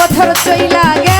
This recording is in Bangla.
বছর চইলা গে